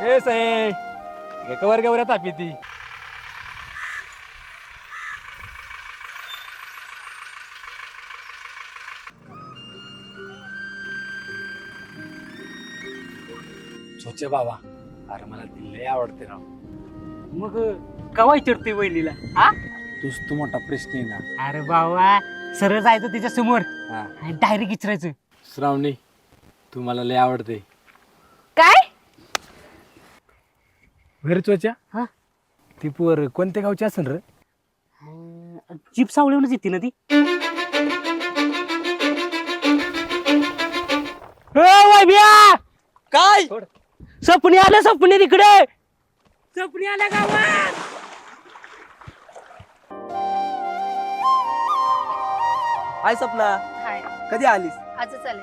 हेच आहे कवर गवर तापी ती. छोचे बाबा. अरे मला दिल्ली आवडते राव. मग कवाय चिडते वहिनीला? हा? तूच तू मोठा प्रश्न आहे ना. अरे बाबा सरळ जायचं तिच्या समोर. हा. आणि डायरेक्ट विचारायचं श्रावणी तू मला लय आवडते काय घरी चोच्या हा? ती पोर कोणत्या गावची असेल रे? जीप सावळीवरच येते ना ती. काय? सपनी आलं सपनी तिकडे. सपनी आल्या गावात. हाय सपना. हाय. कधी आलीस? आजच आले.